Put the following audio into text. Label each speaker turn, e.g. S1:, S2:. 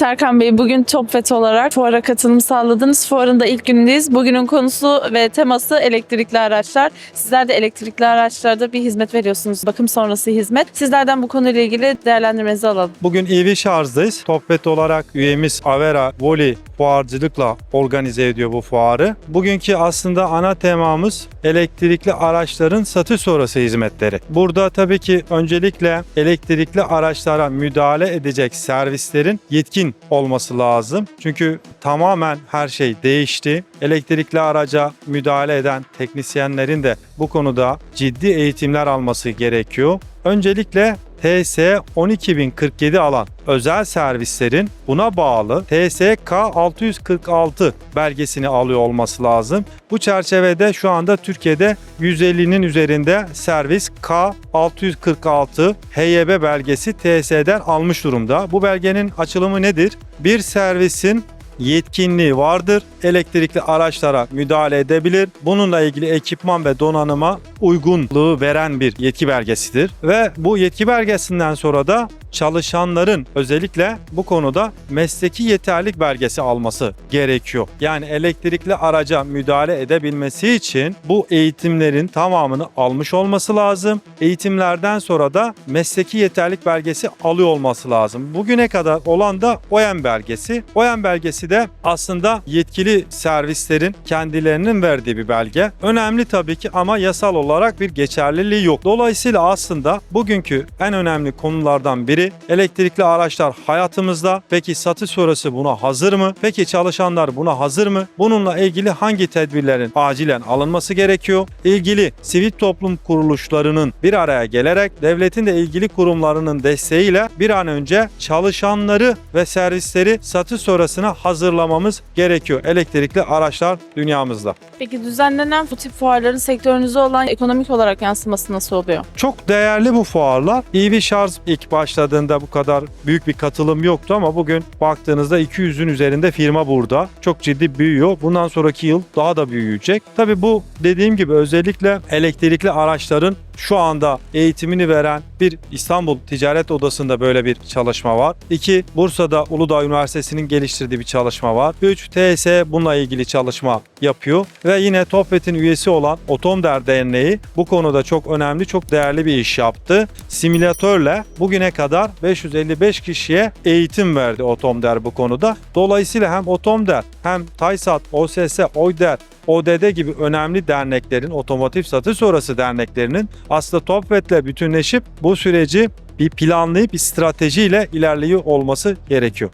S1: Serkan Bey, bugün Topvet olarak fuara katılım sağladınız. Fuarın da ilk günündeyiz. Bugünün konusu ve teması elektrikli araçlar. Sizler de elektrikli araçlarda bir hizmet veriyorsunuz. Bakım sonrası hizmet. Sizlerden bu konuyla ilgili değerlendirmenizi alalım.
S2: Bugün EV şarjdayız. Topbet olarak üyemiz Avera Voli fuarcılıkla organize ediyor bu fuarı. Bugünkü aslında ana temamız elektrikli araçların satış sonrası hizmetleri. Burada tabii ki öncelikle elektrikli araçlara müdahale edecek servislerin yetkin olması lazım. Çünkü tamamen her şey değişti. Elektrikli araca müdahale eden teknisyenlerin de bu konuda ciddi eğitimler alması gerekiyor. Öncelikle TS 12047 alan özel servislerin buna bağlı TSK 646 belgesini alıyor olması lazım. Bu çerçevede şu anda Türkiye'de 150'nin üzerinde servis K646 HYB belgesi TS'den almış durumda. Bu belgenin açılımı nedir? Bir servisin yetkinliği vardır. Elektrikli araçlara müdahale edebilir. Bununla ilgili ekipman ve donanıma uygunluğu veren bir yetki belgesidir. Ve bu yetki belgesinden sonra da çalışanların özellikle bu konuda mesleki yeterlik belgesi alması gerekiyor. Yani elektrikli araca müdahale edebilmesi için bu eğitimlerin tamamını almış olması lazım. Eğitimlerden sonra da mesleki yeterlik belgesi alıyor olması lazım. Bugüne kadar olan da OEM belgesi. OEM belgesi de aslında yetkili servislerin kendilerinin verdiği bir belge. Önemli tabii ki ama yasal olarak bir geçerliliği yok. Dolayısıyla aslında bugünkü en önemli konulardan biri elektrikli araçlar hayatımızda. Peki satış sonrası buna hazır mı? Peki çalışanlar buna hazır mı? Bununla ilgili hangi tedbirlerin acilen alınması gerekiyor? İlgili sivil toplum kuruluşlarının bir araya gelerek devletin de ilgili kurumlarının desteğiyle bir an önce çalışanları ve servisleri satış sonrasına hazırlamamız gerekiyor. Elektrikli araçlar dünyamızda.
S1: Peki düzenlenen bu tip fuarların sektörünüze olan ekonomik olarak yansıması nasıl oluyor?
S2: Çok değerli bu fuarlar. EV şarj ilk başladığında bu kadar büyük bir katılım yoktu ama bugün baktığınızda 200'ün üzerinde firma burada. Çok ciddi büyüyor. Bundan sonraki yıl daha da büyüyecek. Tabii bu dediğim gibi özellikle elektrikli araçların şu anda eğitimini veren bir İstanbul Ticaret Odası'nda böyle bir çalışma var. İki, Bursa'da Uludağ Üniversitesi'nin geliştirdiği bir çalışma var. Üç, TS bununla ilgili çalışma yapıyor. Ve yine TOPVET'in üyesi olan Otomder Derneği bu konuda çok önemli, çok değerli bir iş yaptı. Simülatörle bugüne kadar 555 kişiye eğitim verdi Otomder bu konuda. Dolayısıyla hem Otomder hem TAYSAT, OSS, OYDER, ODD gibi önemli derneklerin, otomotiv satış sonrası derneklerinin aslında TOPVET'le bütünleşip bu süreci bir planlayıp bir stratejiyle ilerliyor olması gerekiyor.